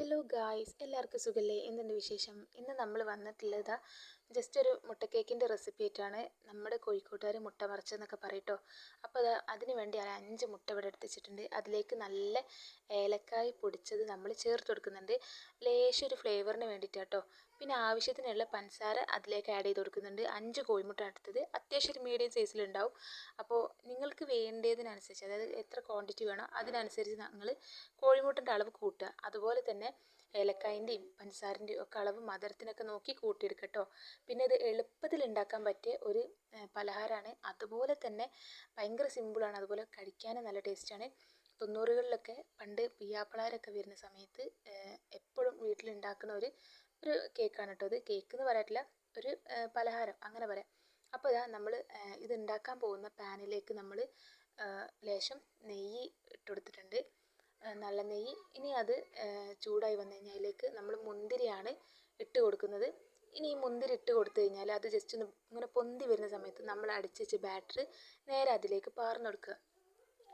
Hello guys എല്ലാവർക്കും സുഖല്ലേ? എന്തുണ്ട് വിശേഷം? ഇന്ന് നമ്മൾ വന്നിട്ടുള്ളത് ജസ്റ്റ് ഒരു മുട്ടക്കേക്കിന്റെ റെസിപ്പി ആയിട്ടാണ്. നമ്മുടെ കോഴിക്കോട്ടുകാർ മുട്ട മറിച്ചെന്നൊക്കെ പറയട്ടോ. അപ്പോൾ അത് അതിന് വേണ്ടി ഒരു അഞ്ച് മുട്ട ഇവിടെ എടുത്തിട്ടുണ്ട് അതിലേക്ക് നല്ല ഏലക്കായ് പൊടിച്ചത് നമ്മൾ ചേർത്ത് കൊടുക്കുന്നുണ്ട്. ലേശം ഒരു ഫ്ലേവറിന് വേണ്ടിയിട്ടാട്ടോ. പിന്നെ ആവശ്യത്തിനുള്ള പഞ്ചസാര അതിലേക്ക് ആഡ് ചെയ്ത് കൊടുക്കുന്നുണ്ട്. അഞ്ച് കോഴിമുട്ട എടുത്തത് അത്യാവശ്യം ഒരു മീഡിയം സൈസിലുണ്ടാവും അപ്പോൾ നിങ്ങൾക്ക് വേണ്ടതിനനുസരിച്ച് അതായത് എത്ര ക്വാണ്ടിറ്റി വേണോ അതിനനുസരിച്ച് നിങ്ങൾ കോഴിമുട്ടന്റെ അളവ് കൂട്ടുക. അതുപോലെ തന്നെ ഏലക്കായന്റെയും പഞ്ചസാരന്റെയും ഒക്കെ അളവ് മധുരത്തിനൊക്കെ നോക്കി കൂട്ടിയെടുക്കട്ടോ. പിന്നെ ഇത് എളുപ്പത്തിൽ ഉണ്ടാക്കാൻ പറ്റിയ ഒരു പലഹാരമാണ്. അതുപോലെ തന്നെ ഭയങ്കര സിമ്പിളാണ് അതുപോലെ കഴിക്കാനും നല്ല ടേസ്റ്റാണ് തൊണ്ണൂറുകളിലൊക്കെ പണ്ട് പിയ്യാപ്പിളാരൊക്കെ വരുന്ന സമയത്ത് എപ്പോഴും വീട്ടിലുണ്ടാക്കുന്ന ഒരു ഒരു കേക്കാണ് കേട്ടോ ഇത് കേക്ക് എന്ന് പറയാറ്റില്ല ഒരു പലഹാരം. അങ്ങനെ പറയാം. അപ്പോൾ ഇതാ നമ്മൾ ഇത് ഉണ്ടാക്കാൻ പോകുന്ന പാനിലേക്ക് നമ്മൾ ലേശം നെയ്യ് ഇട്ട് കൊടുത്തിട്ടുണ്ട് നല്ല നെയ്യ്. ഇനി അത് ചൂടായി വന്നു കഴിഞ്ഞാൽ അതിലേക്ക് നമ്മൾ മുന്തിരിയാണ് ഇട്ട് കൊടുക്കുന്നത്. ഇനി ഈ മുന്തിരി ഇട്ട് കൊടുത്തു കഴിഞ്ഞാൽ അത് ജസ്റ്റ് ഒന്ന് ഇങ്ങനെ പൊന്തി വരുന്ന സമയത്ത് നമ്മൾ അടിച്ച് വെച്ച് ബാറ്ററി നേരെ അതിലേക്ക് പാർന്ന് കൊടുക്കുക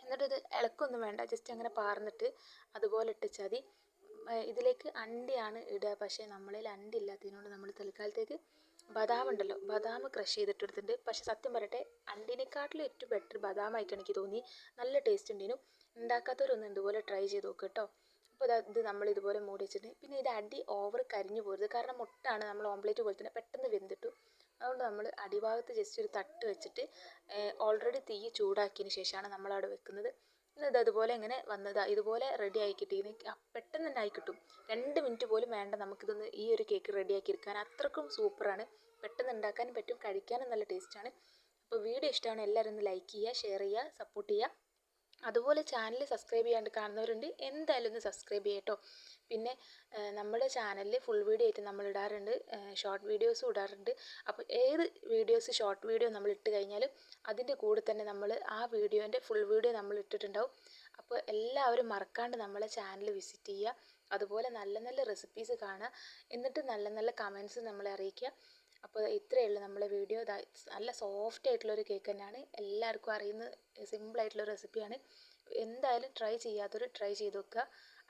എന്നിട്ട് ഇത് ഇളക്കൊന്നും വേണ്ട. ജസ്റ്റ് അങ്ങനെ പാർന്നിട്ട് അതുപോലെ ഇട്ടിച്ചാൽ മതി. ഇതിലേക്ക് അണ്ടിയാണ് ഇടുക. പക്ഷേ നമ്മളിൽ അണ്ടി ഇല്ലാത്തതിനോട് നമ്മൾ തൽക്കാലത്തേക്ക് ബദാം ഉണ്ടല്ലോ ബദാം ക്രഷ് ചെയ്തിട്ട് എടുത്തിട്ടുണ്ട് പക്ഷേ സത്യം പറയട്ടെ അണ്ടിനെക്കാട്ടിലും ഏറ്റവും ബെറ്റർ ബദാമായിട്ട് എനിക്ക് തോന്നി. നല്ല ടേസ്റ്റ് ഉണ്ടേനു ഉണ്ടാക്കാത്തവരൊന്നും ഇതുപോലെ ട്രൈ ചെയ്ത് നോക്കുക കേട്ടോ അപ്പോൾ ഇത് നമ്മൾ ഇതുപോലെ മൂടി വെച്ചിട്ടുണ്ട്. പിന്നെ ഇത് അടി ഓവർ കരിഞ്ഞു പോരുത്. കാരണം മുട്ടാണ് നമ്മൾ ഓംപ്ലേറ്റ് പോലെ തന്നെ പെട്ടെന്ന് വെന്തിട്ടു. അതുകൊണ്ട് നമ്മൾ അടിഭാഗത്ത് ജസ്റ്റ് ഒരു തട്ട് വെച്ചിട്ട് ഓൾറെഡി തീ ചൂടാക്കിയതിന് ശേഷമാണ് നമ്മളവിടെ വെക്കുന്നത്. ഇത് അതുപോലെ ഇങ്ങനെ വന്നതാ. ഇതുപോലെ റെഡി ആയി കിട്ടി. പെട്ടെന്ന് തന്നെ ആയി കിട്ടും. രണ്ട് മിനിറ്റ് പോലും വേണ്ട നമുക്കിതൊന്ന് ഈ ഒരു കേക്ക് ആക്കി എടുക്കാൻ. അത്രക്കും സൂപ്പറാണ് പെട്ടെന്ന് ഉണ്ടാക്കാനും പറ്റും. കഴിക്കാനും നല്ല ടേസ്റ്റാണ് അപ്പോൾ വീഡിയോ ഇഷ്ടമാണ്. എല്ലാവരും ഒന്ന് ലൈക്ക് ചെയ്യുക ഷെയർ ചെയ്യുക സപ്പോർട്ട് ചെയ്യുക. അതുപോലെ ചാനൽ സബ്സ്ക്രൈബ് ചെയ്യാണ്ട് കാണുന്നവരുണ്ട് എന്തായാലും ഒന്ന് സബ്സ്ക്രൈബ് ചെയ്യട്ടോ. പിന്നെ നമ്മുടെ ചാനലിൽ ഫുൾ വീഡിയോ ആയിട്ട് നമ്മൾ ഇടാറുണ്ട് ഷോർട്ട് വീഡിയോസും ഇടാറുണ്ട്. അപ്പോൾ ഏത് വീഡിയോസ് ഷോർട്ട് വീഡിയോ നമ്മൾ ഇട്ട് കഴിഞ്ഞാലും അതിന്റെ കൂടെ തന്നെ നമ്മൾ ആ വീഡിയോന്റെ ഫുൾ വീഡിയോ നമ്മൾ ഇട്ടിട്ടുണ്ടാവും. അപ്പോൾ എല്ലാവരും മറക്കാണ്ട് നമ്മളെ ചാനൽ വിസിറ്റ് ചെയ്യുക. അതുപോലെ നല്ല നല്ല റെസിപ്പീസ് കാണുക. എന്നിട്ട് നല്ല നല്ല കമൻസ് നമ്മളെ അറിയിക്കുക. അപ്പോൾ ഇത്രയേ ഉള്ളൂ നമ്മളെ വീഡിയോ. നല്ല സോഫ്റ്റ് ആയിട്ടുള്ള ഒരു കേക്ക് തന്നെയാണ്. എല്ലാവർക്കും അറിയുന്ന സിമ്പിൾ ആയിട്ടുള്ള റെസിപ്പിയാണ് എന്തായാലും ട്രൈ ചെയ്യാത്തവർ ട്രൈ ചെയ്ത് നോക്കുക.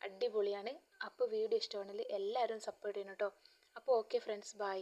അടിപൊളിയാണ്. അപ്പോൾ വീഡിയോ ഇഷ്ടമാണെങ്കിൽ എല്ലാവരും സപ്പോർട്ട് ചെയ്യണം കേട്ടോ അപ്പോൾ ഓക്കെ ഫ്രണ്ട്സ് ബൈ